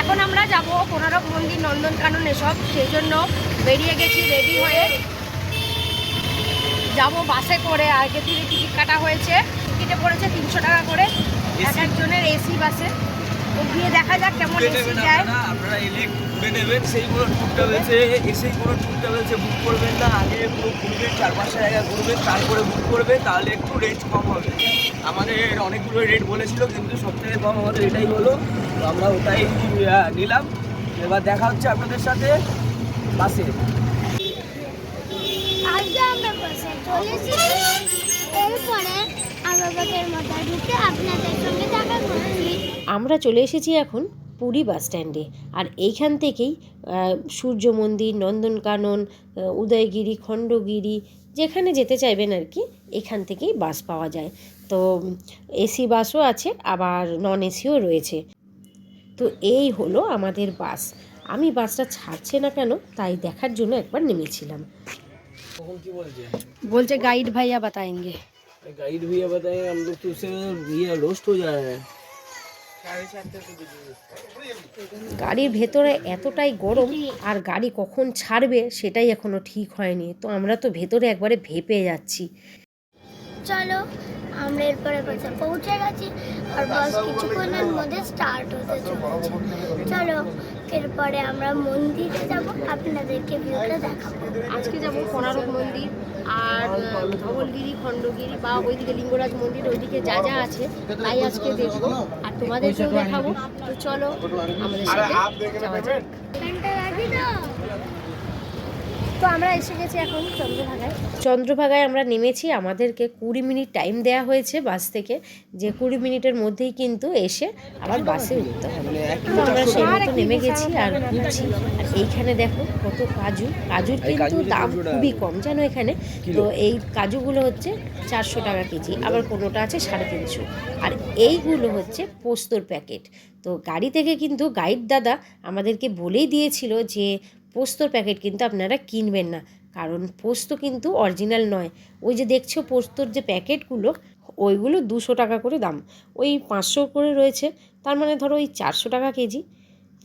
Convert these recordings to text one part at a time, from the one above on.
এখন আমরা যাব কোনারক মন্দির নন্দনকানন এসব। সেই জন্য বেরিয়ে গেছি রেডি হয়ে। যাব বাসে করে। আগে থেকে টিকিট কাটা হয়েছে। টিকিটে পড়েছে তিনশো টাকা করে। এক একজনের এসি বাসে। গিয়ে দেখা যাক কেমন এসি যায়। আপনারা এলে ঘুরে নেবেন সেই কোনো ট্যুর ট্রাভেলসে এসেই কোনো ট্যুর ট্রাভেলসে বুক করবেন না আগে পুরো ঘুরবেন চার পাঁচটা জায়গা ঘুরবেন তারপরে বুক করবেন তাহলে একটু রেট কম হবে। আমাদের অনেকগুলো রেট বলেছিল কিন্তু সব থেকে কম আমাদের এটাই হলো তো আমরা ওটাই নিলাম। এবার দেখা হচ্ছে আপনাদের সাথে বাসে। এরপরে আমরা মধ্যে ঢুকে আপনাদের সঙ্গে দেখা করছি। আমরা চলে এসেছি এখন পুরী বাস স্ট্যান্ডে। আর এইখান থেকেই সূর্য মন্দির নন্দনকানন উদয়গিরি খণ্ডগিরি যেখানে যেতে চাইবেন আর কি এখান থেকেই বাস পাওয়া যায়। তো এসি বাসও আছে আবার নন এসিও রয়েছে। তো এই হলো আমাদের বাস। আমি বাসটা ছাড়ছে না কেন তাই দেখার জন্য একবার নেমেছিলাম। বলছে? গাইড ভাইয়া বাতায়েঙ্গে। गाइड भैया बताएं গাড়ির ভেতরে এতটাই গরম আর গাড়ি কখন ছাড়বে সেটাই এখনও ঠিক হয়নি। তো আমরা তো ভেতরে একবারে ভেপে যাচ্ছি। চলো আমরা এরপরে পৌঁছে গেছি আর বাস কিছুক্ষণের মধ্যে স্টার্ট হতে চলেছে। চলো এরপরে আমরা মন্দিরে যাব আপনাদেরকে ভিউটা দেখাবো। আজকে যাব কোনারক মন্দির আর ধবলগিরি খণ্ডগিরি বা ওইদিকে লিঙ্গরাজ মন্দির ওইদিকে যা যা আছে তাই আজকে দেখব। আর তোমাদেরকেও দেখাবো। তো চলো আমাদের সাথে যাওয়া যাক। তো আমরা এসে গেছি এখন চন্দ্রভাগায়। চন্দ্রভাগায় আমরা নেমেছি আমাদেরকে কুড়ি মিনিট টাইম দেওয়া হয়েছে বাস থেকে। যে কুড়ি মিনিটের মধ্যেই কিন্তু এসে আবার বাসে উঠতে হবে। তো আমরা সেই মতো নেমে গেছি আর ঘুরছি আর এইখানে দেখো কত কাজু। কাজুর কিন্তু দাম খুবই কম জানো এখানে? তো এই কাজুগুলো হচ্ছে চারশো টাকা কেজি আবার কোনোটা আছে সাড়ে তিনশো। আর এইগুলো হচ্ছে পোস্তর প্যাকেট তো গাড়ি থেকে কিন্তু গাইড দাদা আমাদেরকে বলেই দিয়েছিল যে পোস্তর প্যাকেট কিন্তু আপনারা কিনবেন না। কারণ পোস্ত কিন্তু অরিজিনাল নয়। ওই যে দেখছ পোস্তর যে প্যাকেটগুলো, ওইগুলো দুশো টাকা করে দাম। ওই পাঁচশো করে রয়েছে, তার মানে ধরো ওই চারশো টাকা কেজি।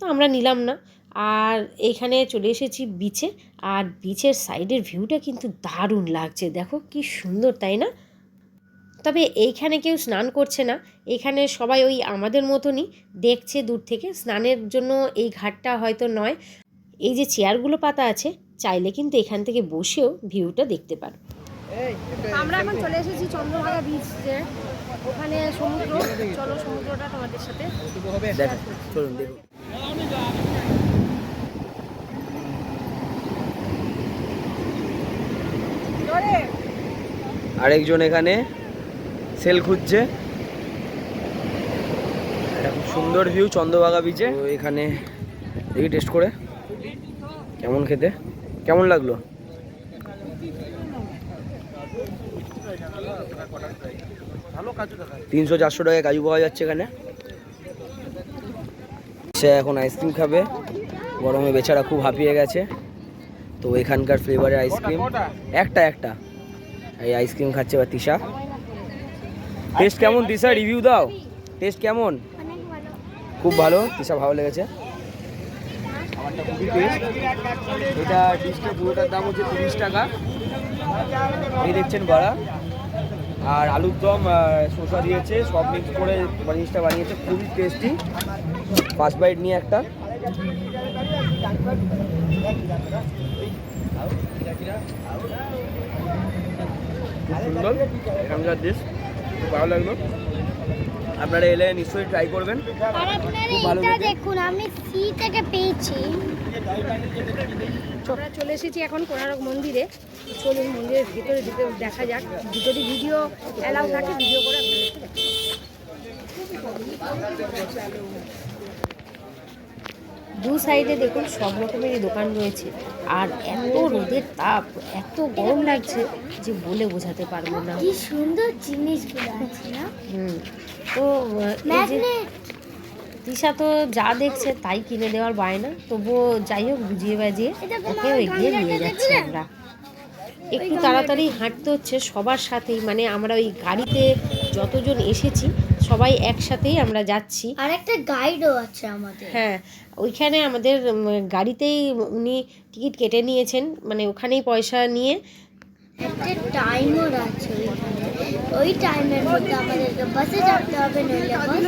তো আমরা নিলাম না। আর এইখানে চলে এসেছি বিচে। আর বিচের সাইডের ভিউটা কিন্তু দারুণ লাগছে। দেখো কি সুন্দর, তাই না? তবে এইখানে কেউ স্নান করছে না। এখানে সবাই ওই আমাদের মতনই দেখছে দূর থেকে। স্নানের জন্য এই ঘাটটা হয়তো নয়। এই যে চেয়ারগুলো পাতা আছে চাইলে কিন্তু এখান থেকে বসেও ভিউটা দেখতে পারো। আমরা এখন চলে এসেছি চন্দ্রভাগা বিচে ওখানে সমুদ্র। চলো সমুদ্রটা তোমাদের সাথে চলুন দেখুন আরেকজন এখানে সেল খুঁজছে। একটা খুব সুন্দর ভিউ চন্দ্রভাগা বিচে তো এখানে দেখি টেস্ট করে। কেমন খেতে? কেমন লাগল? তিনশো চারশো টাকায় কাজু পাওয়া যাচ্ছে এখানে। সে এখন আইসক্রিম খাবে। গরমে বেচারা খুব হাঁপিয়ে গেছে। তো এখানকার ফ্লেভারের আইসক্রিম। একটা একটা। এই আইসক্রিম খাচ্ছে বা তিশা। টেস্ট কেমন তিশা? রিভিউ দাও। টেস্ট কেমন? খুব ভালো। তিশা ভালো লেগেছে। আমারটা এটা ডিশটা পুরোটার দাম হচ্ছে তিরিশ টাকা। এই দেখছেন বড়া। আর আলুর দম শসা দিয়েছে, সব মিক্স করে জিনিসটা বানিয়েছে, খুবই টেস্টি ফার্স্ট বাইট নিয়ে একটা। সুন্দর। এখানকার ভালো লাগল। আপনারা এলে নিশ্চয়ই ট্রাই করবেন। আর খুব ভালো দেখুন আমি সি থেকে পেয়েছি। আমরা চলে এসেছি এখন কোনারক মন্দিরে। চলুন মন্দিরের ভিতরে ঢুকে দেখা যাক। যদি ভিডিও অ্যালাউ থাকে ভিডিও করে। দু সাইডে দেখুন সব রকমেরই দোকান রয়েছে। আর এত রোদের তাপ এত গরম লাগছে যে বলে বোঝাতে পারব না। কি সুন্দর জিনিসগুলো আছে না? হুম তো দিশা তো যা দেখছে তাই কিনে দেওয়ার বায়না। তবুও যাই হোক বুঝিয়ে বাজিয়ে ওকেও এগিয়ে নিয়ে যাচ্ছি আমরা। একটু তাড়াতাড়ি হাঁটতে হচ্ছে সবার সাথেই। মানে আমরা ওই গাড়িতে যতজন এসেছি সবাই একসাথেই আমরা যাচ্ছি। আর একটা গাইডও আছে আমাদের। হ্যাঁ ওইখানে আমাদের গাড়িতেই উনি টিকিট কেটে নিয়েছেন মানে ওখানেই পয়সা নিয়ে। একটা টাইমার আছে ওই টাইমের মধ্যে আমাদেরকে বাসে চাপতে হবে নইলে বাস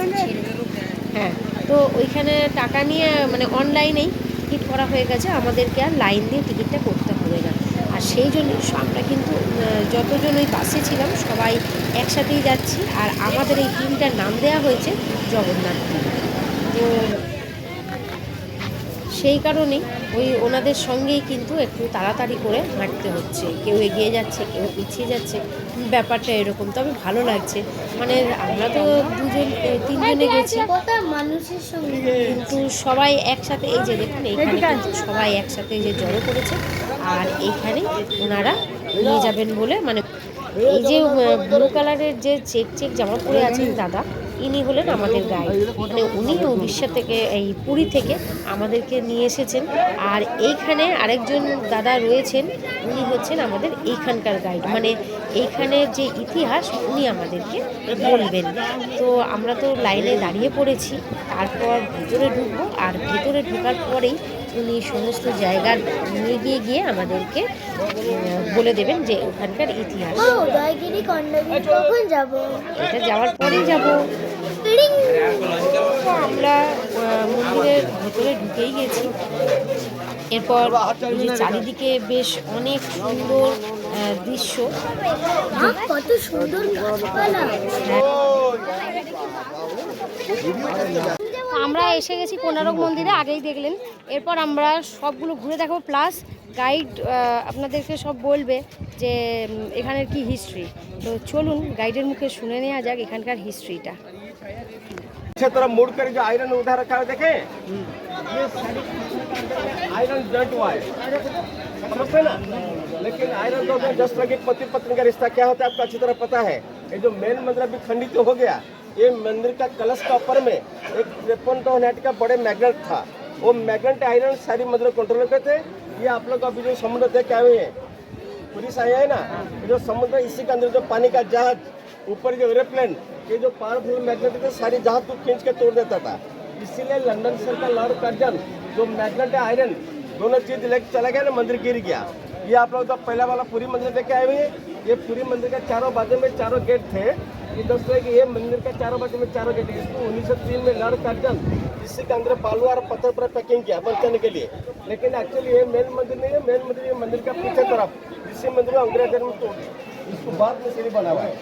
হ্যাঁ তো ওইখানে টাকা নিয়ে মানে অনলাইনেই টিকিট করা হয়ে গেছে। আমাদেরকে আর লাইন দিয়ে টিকিটটা করতে সেই জন্য আমরা কিন্তু যতজন ওই বাসে ছিলাম সবাই একসাথেই যাচ্ছি। আর আমাদের এই টিমটার নাম দেওয়া হয়েছে জগন্নাথ টিম তো সেই কারণেই ওই ওনাদের সঙ্গেই কিন্তু একটু তাড়াতাড়ি করে হাঁটতে হচ্ছে। কেউ এগিয়ে যাচ্ছে কেউ পিছিয়ে যাচ্ছে। ব্যাপারটা এরকম তবে ভালো লাগছে। মানে আমরা তো দুজন তিনজনে গেছি। মানুষের সঙ্গে। কিন্তু সবাই একসাথে এই যে দেখুন এইখানে সবাই একসাথে যে জড়ো করেছে। আর এইখানে ওনারা নিয়ে যাবেন বলে মানে এই যে ব্লু কালারের যে চেক চেক জামা পরে আছেন দাদা, ইনি হলেন আমাদের গাইড মানে উনি উড়িষ্যা থেকে, এই পুরী থেকে আমাদেরকে নিয়ে এসেছেন। আর এইখানে আরেকজন দাদা রয়েছেন, উনি হচ্ছেন আমাদের এইখানকার গাইড মানে এইখানের যে ইতিহাস, উনি আমাদেরকে বলবেন। তো আমরা তো লাইনে দাঁড়িয়ে পড়েছি, তারপর ভেতরে ঢুকবো, আর ভেতরে ঢোকার পরেই উনি সমস্ত জায়গার নিয়ে গিয়ে গিয়ে আমাদেরকে বলে দেবেন যে ওখানকার ইতিহাস। ও কখন যাব? এটা যাওয়ার পরেই যাব। আমরা মন্দিরের ভেতরে ঢুকেই গেছি। এরপর চারিদিকে বেশ অনেক সুন্দর দৃশ্য। কত সুন্দর গাছপালা। আমরা এসে গেছি কোনারক মন্দিরে আগেই দেখলেন এরপর আমরা সবগুলো ঘুরে দেখাবো প্লাস গাইড আপনাদেরকে সব বলবে যে উম, এখানের কি হিস্ট্রি তো চলুন গাইডের মুখে শুনে নেওয়া যাক এখানকার হিস্ট্রিটা अच्छे तरह मुड़ कर जो आयरन उधर रखा है देखें ये सारी आयरन जट हुआ है समझते हैं ना लेकिन आयरन जो है जस्ट लगे पति पत्नी का रिश्ता क्या होता है आपको अच्छी तरह पता है ये जो मेन मंदिर अभी खंडित हो गया ये मंदिर का कलश का ऊपर में एक तिरपन टो नेट का बड़े मैग्नेट था। वो मैग्नेट आयरन सारी मंदिर कंट्रोल करते थे। ये आप लोग अभी जो समुद्र देख के आए हुए हैं, पुलिस आया है ना? जो समुद्र, इसी के अंदर जो पानी का जहाज़, ऊपर जो एरोप्लेन ये जो पावरफुल मैग्नेट थे, सारी जहाज़ को खींच के तोड़ देता था। इसीलिए लंदन सर का लॉर्ड कर्जन, जो मैग्नेट आयरन दोनों चीज़ लेके चला गया ना, मंदिर गिर गया। ये आप लोग तो पहला वाला पूरी मंदिर देखे आए हुए हैं। ये पूरी मंदिर का चारों बाजू में चारों गेट थे। ये दोस्तों कि ये मंदिर का चारों बाजू में चारों गेट इसको उन्नीस सौ तीन में लॉर्ड कर्जन इसी के अंदर बालू और पत्थर पर पैकिंग किया बंद करने के लिए। लेकिन एक्चुअली ये मेन मंदिर नहीं है मेन मंदिर ये मंदिर का पीछे तरफ़ इसी मंदिर को अंग्रेज़ों में तोड़। इसको बाद में सीढ़ी बना हुआ है।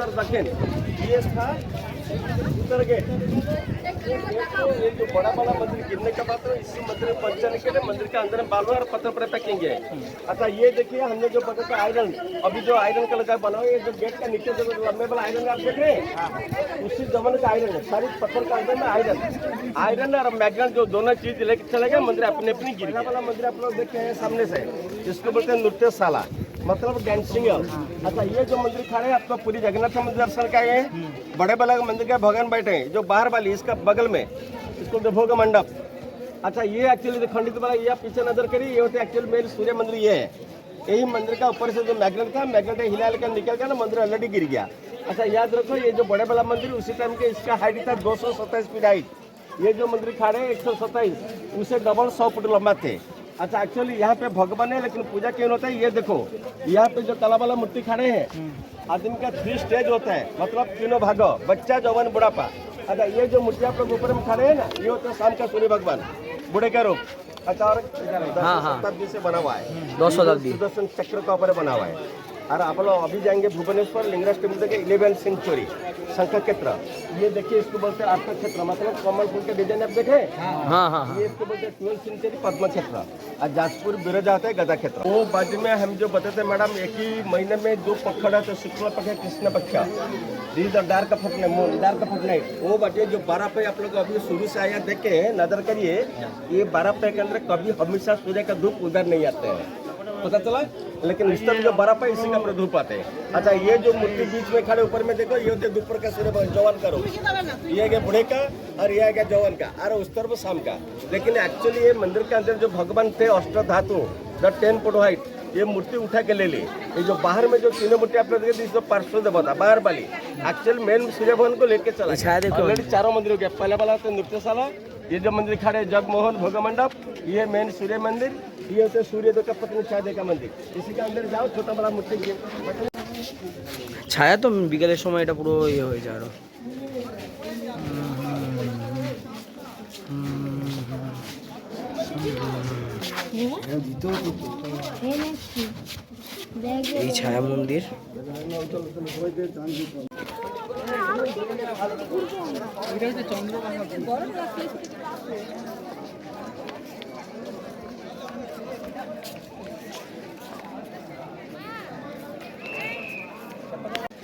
उत्तर दक्षिण। ये था उत्तर को। ये जो बड़ा वाला मंदिर गिरने के बाद तो इसी मंदिर में पहुँचने के लिए मंदिर के अंदर में बालू और पत्थर पर है अच्छा ये देखिए, हमने जो बताया आयरन अभी जो आयरन का बना हुआ है जो गेट का नीचे जो लंबे वाला आयरन आप देख रहे हैं, उसी जमाने का आयरन है। सारी पत्थर का अंदर में आयरन आयरन और मैग्नेट जो दोनों चीज़ लेके चले गए, मंदिर अपने अपनी गिर वाला मंदिर आप लोग देखे हैं सामने से, जिसको बोलते हैं नृत्यशाला। मतलब डांसिंग अच्छा ये जो मंदिर खड़े हैं आपका पूरी जगन्नाथ मंदिर दर्शन का ये बड़े बड़ा मंदिर के भगवान बैठे हैं, जो बाहर वाली, इसका बगल में, इसको भोग मंडप। अच्छा ये एक्चुअली खंडित वाला, ये पीछे नज़र करिए, ये होते एक्चुअली मेन सूर्य मंदिर, ये है। यही मंदिर का ऊपर से जो मैग्नेट था मैग्नेट हिला कर निकल गया ना, मंदिर ऑलरेडी गिर गया। अच्छा याद रखो, ये जो बड़े वाला मंदिर, उसी टाइम के इसका हाइट था दो सौ सत्ताईस फीट हाइट ये जो मंदिर खड़े हैं, एक सौ सत्ताईस, उसे डबल सौ फुट लंबा थे। अच्छा एक्चुअली यहाँ पे भगवान है लेकिन पूजा क्यों होता है? ये देखो यहाँ पे जो कला वाला मूर्ति खड़े हैं आदमी का थ्री स्टेज होता है। मतलब तीनों भागो? बच्चा जवान बुढ़ापा। अच्छा ये जो मूर्ति आप लोग ऊपर में खड़े हैं ना ये होता है शाम का सूर्य भगवान बूढ़े का रूप। अच्छा और हाँ, हाँ। शताब्दी से बना हुआ है। दस शताब्दी सुदर्शन चक्र का ऊपर बना हुआ है। और आप लोग अभी जाएँगे भुवनेश्वर लिंगराज टेंपल के इलेवन सेंचुरी शंख क्षेत्र। ये देखिए इसको बोलते हैं अर्थ क्षेत्र मतलब कमल फूल के डिज़ाइन आप देखे? हाँ। हाँ ये इसको बोलते हैं ट्वेल्थ सेंचुरी पद्म क्षेत्र। और जाजपुर बिरजा होता है गदा क्षेत्र। वो बाद में हम जो बताते मैडम एक ही महीने में दो पखड़ है तो शुक्ल पक्ष है कृष्ण पक्ष this the dark fortnight moon dark fortnight वो बाटे जो बारह पे आप लोग अभी शुरू से आया देखे नज़र करिए ये बारह पे के अंदर कभी हमेशा सूर्य का धूप उधर नहीं आते हैं। पता चला? लेकिन इस तरफ़ जो बर्फ़ है इसी का आते हैं। अच्छा ये जो मूर्ति बीच में खड़े ऊपर में देखो ये होते दोपहर का सूर्य जवान करो ये है बूढ़े का और ये है जवान का और उस तरफ़ शाम का। लेकिन एक्चुअली ये मंदिर के अंदर जो भगवान थे अष्ट धातु द टेन फुट हाइट ये मूर्ति उठा के ले ली। ये जो बाहर में जो तीनों मूर्ति आप लोग देखे इसको पार्श्व देवता बाहर वाली। एक्चुअल मेन सूर्य भवन को लेके चला। ऑलरेडी चारों मंदिर हो गया पहला वाला तो नृत्यशाला ये जो मंदिर खड़े जगमोहन भोग मंडप ये मेन सूर्य मंदिर। ये होते सूर्य देव का पत्नी छाया का मंदिर इसी के अंदर जाओ छोटा बड़ा मूर्ति के- ছায়া তো বিকেলের সময় এটা পুরো ইয়ে হয়ে যায় আরো এই ছায়া মন্দির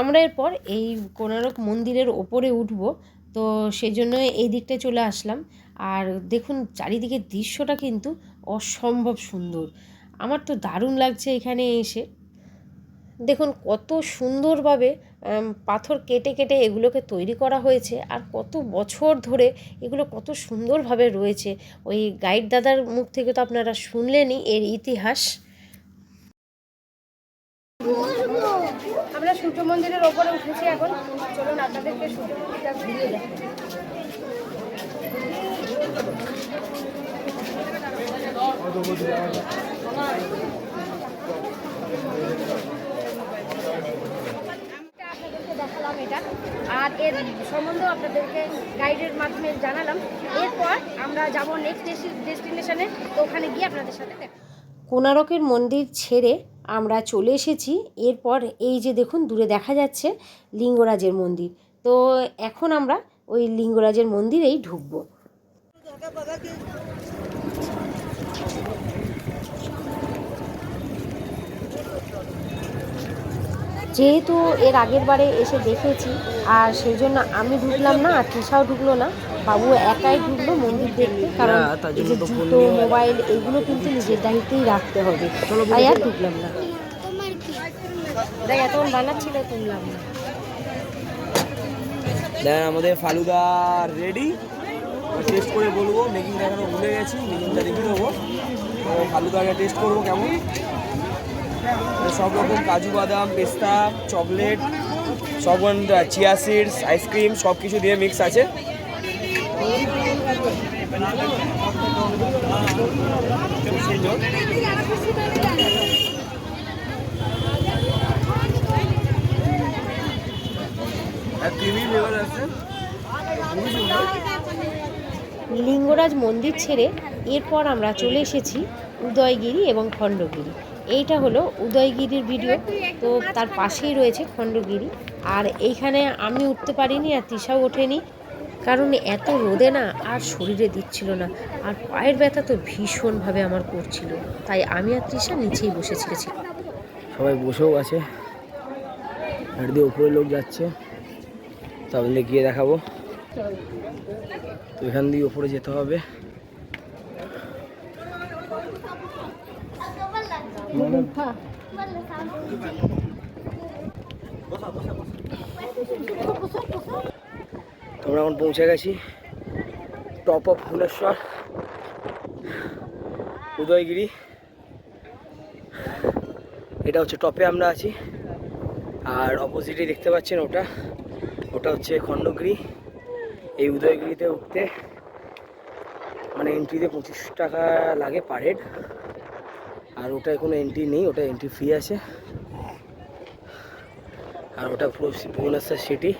আমরা এরপর এই কোনারক মন্দিরের ওপরে উঠব। তো সেজন্য এই দিকটায় চলে আসলাম। আর দেখুন, চারিদিকের দৃশ্যটা কিন্তু অসম্ভব সুন্দর। আমার তো দারুণ লাগছে এখানে এসে। দেখুন, কত সুন্দরভাবে পাথর কেটে কেটে এগুলোকে তৈরি করা হয়েছে। আর কত বছর ধরে এগুলো কত সুন্দরভাবে রয়েছে। ওই গাইড দাদার মুখ থেকে তো আপনারা শুনলেনই এর ইতিহাস। আমরা সূর্য মন্দিরের ওপরে উঠেছি এখন। চলুন আপনাদেরকে সূর্য মন্দিরটা ঘুরিয়ে দেখ দেখালাম এটা। আর এর সম্বন্ধেও আপনাদেরকে গাইডের মাধ্যমে জানালাম। এরপর আমরা যাব নেক্সট ডেস্টিনেশনে তো ওখানে গিয়ে আপনাদের সাথে দেখা কোনারকের মন্দির ছেড়ে আমরা চলে এসেছি। এরপর এই যে দেখুন, দূরে দেখা যাচ্ছে লিঙ্গরাজের মন্দির। তো এখন আমরা ওই লিঙ্গরাজের মন্দিরেই ঢুকবো। যেহেতু এর আগের বারে এসে দেখেছি, আর সেই জন্য আমি ঢুকলাম না, আর তৃষাও ঢুকলো না। বাবু একাই ঢুকলো মন্দির দেখতে কারণ না, তার এই জন্য যে তো জুতো মোবাইল এগুলো কিন্তু নিজের দায়িত্বেই রাখতে হবে। তাই আর ঢুকলাম না। দেখ এতক্ষণ বানাচ্ছিল তুললাম না। দেন আমাদের ফালুদা রেডি টেস্ট করে বলব মেকিং দেখানো ভুলে গেছি মেকিংটা দেখিয়ে দেবো। তো ফালুদাটা টেস্ট করব কেমন? সব রকম কাজু বাদাম পেস্তা চকলেট সব চিয়া সিডস আইসক্রিম সব কিছু দিয়ে মিক্স আছে। লিঙ্গরাজ মন্দির ছেড়ে এরপর আমরা চলে এসেছি উদয়গিরি এবং খণ্ডগিরি। এইটা হলো উদয়গিরির ভিডিও। তো তার পাশেই রয়েছে খণ্ডগিরি। আর এইখানে আমি উঠতে পারিনি আর তৃষাও ওঠেনি। কারণ এত রোদে না আর শরীরে দিচ্ছিল না। আর পায়ের ব্যথা তো ভীষণভাবে আমার করছিল। তাই আমি আর তৃষা নিচেই বসেছিলাম সবাই বসেও আছে। আর দিয়ে উপরে লোক যাচ্ছে। তাহলে গিয়ে দেখাবো। তো এখান দিয়ে উপরে যেতে হবে। তোমরা এখন পৌঁছে গেছি টপ অফ ভুবনেশ্বর উদয়গিরি। এটা হচ্ছে টপে আমরা আছি। আর অপোজিটে দেখতে পাচ্ছেন ওটা। ওটা হচ্ছে খণ্ডগিরি। এই উদয়গিরিতে উঠতে মানে এন্ট্রিতে পঁচিশ টাকা লাগে পার হেড আর ওটায় কোনো এন্ট্রি নেই ওটা এন্ট্রি ফ্রি আছে। আর ওটা পুরো ভুবনেশ্বর সিটি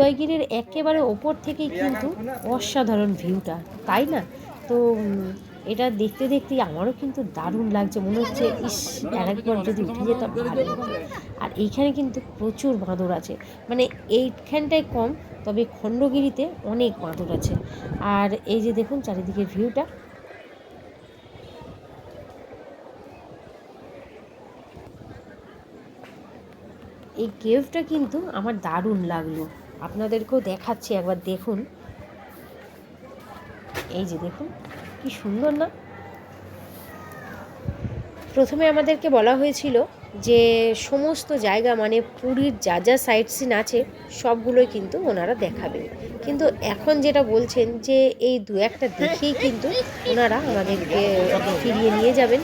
উদয়গিরির একেবারে ওপর থেকেই কিন্তু অসাধারণ ভিউটা, তাই না? তো এটা দেখতে দেখতে আমারও কিন্তু দারুণ লাগছে, মনে হচ্ছে, ইস আরেকবার যদি উঠে যেতাম, ভালো আর এইখানে কিন্তু প্রচুর বাঁদর আছে মানে এইখানটায় কম, তবে খণ্ডগিরিতে অনেক বাঁদর আছে। আর এই যে দেখুন, চারিদিকের ভিউটা। এই কেভটা কিন্তু আমার দারুণ লাগল। আপনাদেরকেও দেখাচ্ছি, একবার দেখুন। এই যে দেখুন, কি সুন্দর না? প্রথমে আমাদেরকে বলা হয়েছিল যে, সমস্ত জায়গা মানে পুরীর যা যা সাইট সিন আছে, সবগুলোই কিন্তু ওনারা দেখাবেন। কিন্তু এখন যেটা বলছেন যে, এই দু একটা দেখেই কিন্তু ওনারা আমাদেরকে ফিরিয়ে নিয়ে যাবেন।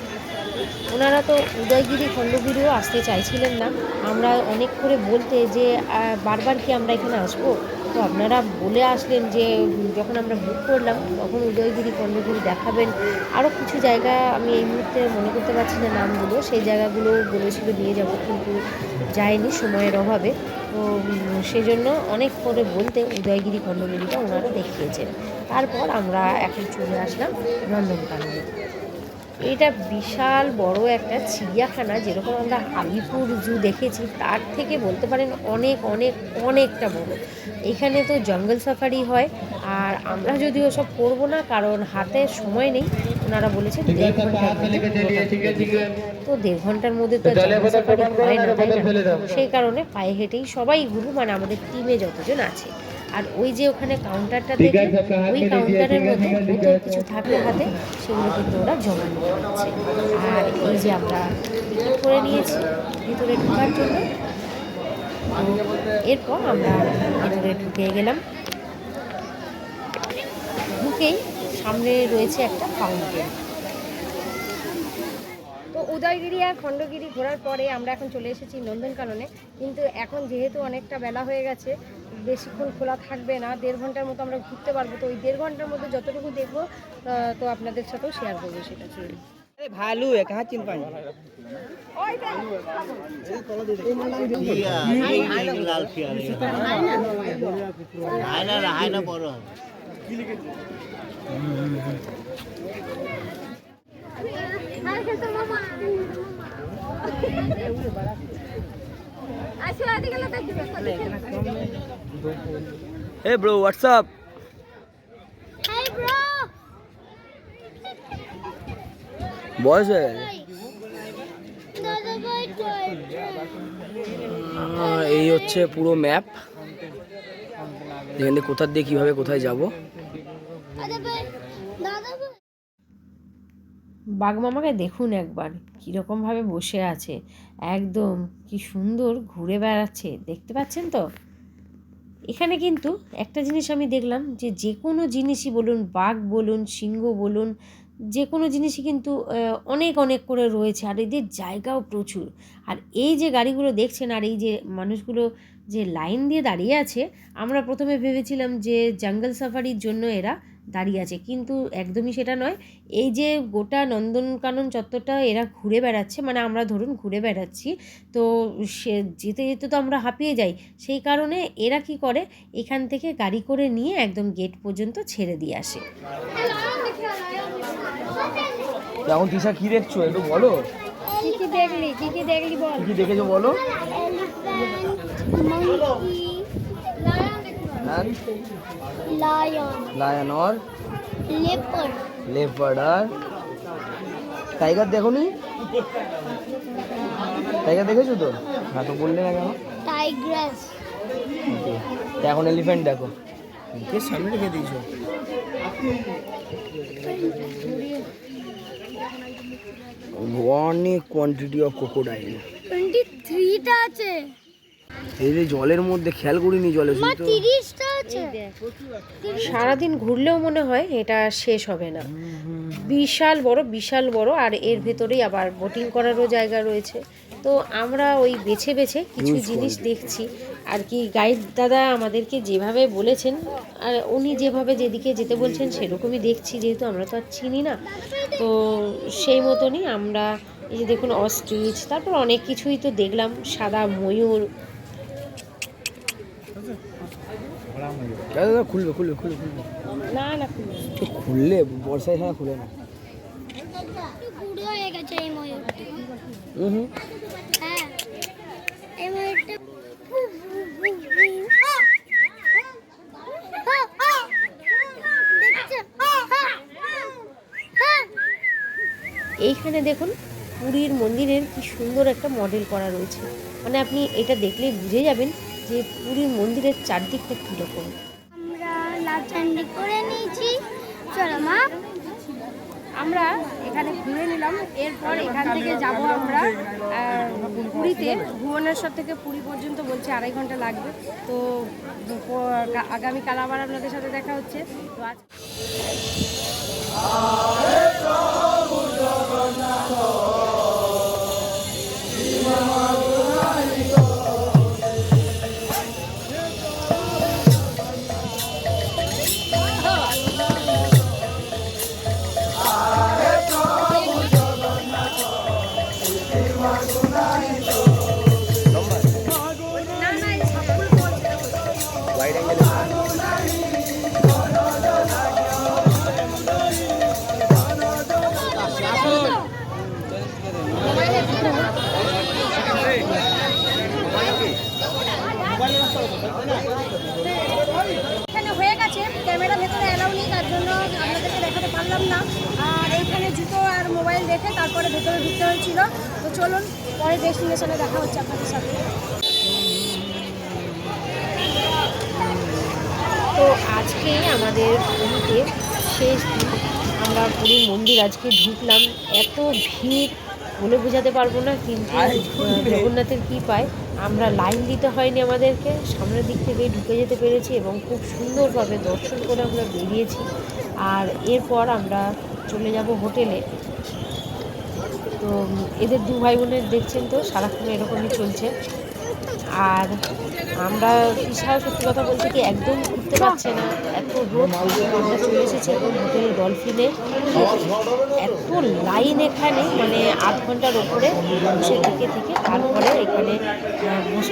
ওনারা তো উদয়গিরি খণ্ডগিরিও আসতে চাইছিলেন না। আমরা অনেক করে বলতে যে বারবার কি আমরা এখানে আসব? তো আপনারা বলে আসলেন যে, যখন আমরা বুক করলাম, তখন উদয়গিরি খণ্ডগিরি দেখাবেন। আরও কিছু জায়গা আমি এই মুহূর্তে মনে করতে পারছি না নামগুলো। সেই জায়গাগুলো বলেছিল নিয়ে যাব, কিন্তু যায়নি, সময়ের অভাবে। তো সেজন্য অনেক করে বলতে উদয়গিরি খণ্ডগিরিটা ওনারা দেখিয়েছেন। তারপর আমরা এখন চলে আসলাম নন্দনকাননে। এটা বিশাল বড় একটা চিড়িয়াখানা যেরকম আমরা আলিপুর জু দেখেছি তার থেকে বলতে পারেন অনেক অনেক অনেকটা বড়। এখানে তো জঙ্গল সাফারি হয় আর আমরা যদিও সব করব না কারণ হাতে সময় নেই ওনারা বলেছেন দেড় ঘণ্টার তো দেড় ঘণ্টার মধ্যে তো জঙ্গল সাফারি হয় না। তাই না সেই কারণে পায়ে হেঁটেই সবাই ঘুরু মানে আমাদের টিমে যতজন আছে আর ওই যে ওখানে কাউন্টারটা দেখে ওই কাউন্টারের মধ্যে বোতল কিছু থাকলে হাতে সেগুলো কিন্তু ওরা জমা নিয়ে নিচ্ছে। আর এই যে আমরা টিকিট করে নিয়েছি ভিতরে ঢোকার জন্য। এরপর আমরা ভিতরে ঢুকে গেলাম। ঢুকেই সামনে রয়েছে একটা ফাউন্টেন তো উদয়গিরি আর খণ্ডগিরি ঘোরার পরে আমরা এখন চলে এসেছি নন্দনকাননে। কিন্তু এখন যেহেতু অনেকটা বেলা হয়ে গেছে বেশিক্ষণ খোলা থাকবে না দেড় ঘন্টার মতো আমরা ঘুরতে পারবো তো ওই দেড় ঘন্টার মধ্যে যতটুকু দেখবো আহ, তো আপনাদের সাথেও শেয়ার করবো সেটা চলুন ভালু कहाँ चिन पाएंगे Hey bro, what's up? Hey bro! বয়স হয়ে গেছে এই হচ্ছে পুরো ম্যাপ এখানে কোথা দিয়ে কীভাবে কোথায় যাব। বাঘমামাকে দেখুন একবার কীরকমভাবে বসে আছে। একদম কি সুন্দর ঘুরে বেড়াচ্ছে দেখতে পাচ্ছেন তো? এখানে কিন্তু একটা জিনিস আমি দেখলাম যে যে কোনো জিনিসই বলুন, বাঘ বলুন, সিংহ বলুন যে কোনো জিনিসই কিন্তু অনেক অনেক করে রয়েছে আর এদের জায়গাও প্রচুর। আর এই যে গাড়িগুলো দেখছেন আর এই যে মানুষগুলো যে লাইন দিয়ে দাঁড়িয়ে আছে, আমরা প্রথমে ভেবেছিলাম যে জঙ্গল সাফারির জন্য এরা দাঁড়িয়ে আছে। কিন্তু একদমই সেটা নয় এই যে গোটা নন্দনকানন চত্বরটা এরা ঘুরে বেড়াচ্ছে মানে আমরা ধরুন ঘুরে বেড়াচ্ছি তো সে যেতে যেতে তো আমরা হাঁপিয়ে যাই সেই কারণে এরা কি করে এখান থেকে গাড়ি করে নিয়ে একদম গেট পর্যন্ত ছেড়ে দিয়ে আসে। তিশা কি দেখছ? একটু বলো। কি কি দেখলি? কি কি দেখলি বল? কি দেখেছ বলো? and? Lion. Lion or? Leopard. Leopard আর টাইগার দেখোনি টাইগার দেখেছ তো? না তো বললে না কেন? টাইগ্রেস এখন এলিফ্যান্ট দেখো। কে সামনে রেখে দিয়েছ? অনেক কোয়ান্টিটি অফ কোকোডাইল টোয়েন্টি থ্রিটা আছে। এই যে জলের মধ্যে খেয়াল করিনি জলে শুধু সারাদিন ঘুরলেও মনে হয় এটা শেষ হবে না। বিশাল বড় বিশাল বড় আর এর ভেতরেই আবার বোটিং করারও জায়গা রয়েছে। তো আমরা ওই বেছে বেছে কিছু জিনিস দেখছি। আর কি গাইড দাদা আমাদেরকে যেভাবে বলেছেন আর উনি যেভাবে যেদিকে যেতে বলছেন সেরকমই দেখছি যেহেতু আমরা তো আর চিনি না। তো সেই মতনই আমরা এই যে দেখুন অস্ট্রিচ তারপর অনেক কিছুই তো দেখলাম সাদা ময়ূর দাদা খুলবে খুলবে খুলবে খুলবে। না না খুললে বর্ষায় ছাড়া খুলে না। এইখানে দেখুন পুরীর মন্দিরের কি সুন্দর একটা মডেল করা রয়েছে। মানে আপনি এটা দেখলে বুঝে যাবেন যে পুরীর মন্দিরের চারদিকটা কীরকম। লাচান্ডি করে নিয়েছি। চলো মা। আমরা এখানে ঘুরে নিলাম। এরপর এখান থেকে যাব আমরা পুরীতে। ভুবনেশ্বর থেকে পুরী পর্যন্ত বলছি, আড়াই ঘণ্টা লাগবে। তো আগামীকাল আবার আপনাদের সাথে দেখা হচ্ছে। তো আজ ডেস্টিনেশনে দেখা হচ্ছে আপনাদের সাথে। তো আজকে আমাদের পুরীতে শেষ আমরা পুরীর মন্দির আজকে ঢুকলাম। এত ভিড়, বলে বোঝাতে পারব না, কিন্তু জগন্নাথের কৃপায় আমরা লাইন দিতে হয়নি আমাদেরকে। সামনের দিক থেকেই ঢুকে যেতে পেরেছি এবং খুব সুন্দরভাবে দর্শন করে আমরা বেরিয়েছি। আর এরপর আমরা চলে যাব হোটেলে। তো এদের দু ভাই বোনের দেখছেন তো, সারাক্ষণ এরকমই চলছে। আর আমরা বিশাল সত্যি কথা বলতে কি একদম উঠতে পারছে না। এত রোদ আমরা চলে এসেছি এখন হোটেল ডলফিনে। এত লাইন এখানে মানে আধ ঘণ্টার ওপরে বসে থেকে থেকে। তারপরে এখানে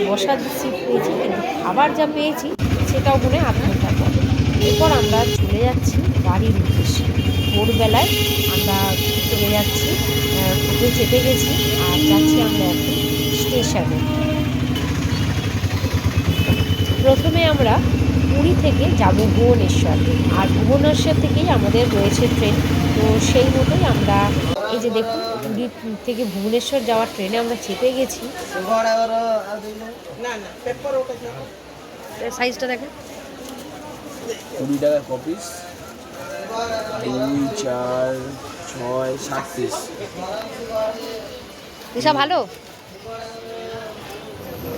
বসার সিট পেয়েছি, কিন্তু খাবার যা পেয়েছি, সেটাও মনে আধ ঘণ্টা পর এরপর আমরা চলে যাচ্ছি বাড়ির উদ্দেশ্যে। ভোরবেলায় আমরা চলে যাচ্ছি আহ, চেপে গেছি আর যাচ্ছি আমরা এখন স্টেশনে। প্রথমে আমরা পুরী থেকে যাব ভুবনেশ্বর আর ভুবনেশ্বর থেকেই আমাদের রয়েছে ট্রেন। তো সেই মতোই আমরা এই যে দেখুন পুরী থেকে ভুবনেশ্বর যাওয়ার ট্রেনে আমরা চেপে গেছি। সাইজটা দেখেন। কুড়ি টাকার কপিস দুই চার ছয় সাত পিস দিশা ভালো?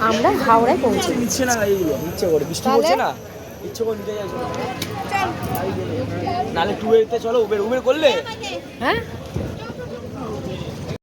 আমরা হাওড়ায় পৌঁছে নিচ্ছে না এইগুলো ইচ্ছে করে। বৃষ্টি হচ্ছে পড়ছে না? ইচ্ছে করে নিতে যাচ্ছে। নাহলে টু চলো উবের উবের করলে? হ্যাঁ?